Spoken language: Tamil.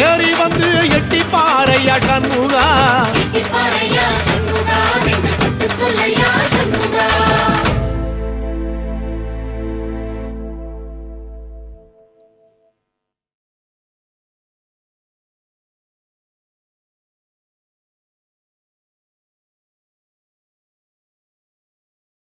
ஏறி வந்து எட்டி பாறையா கண்முகா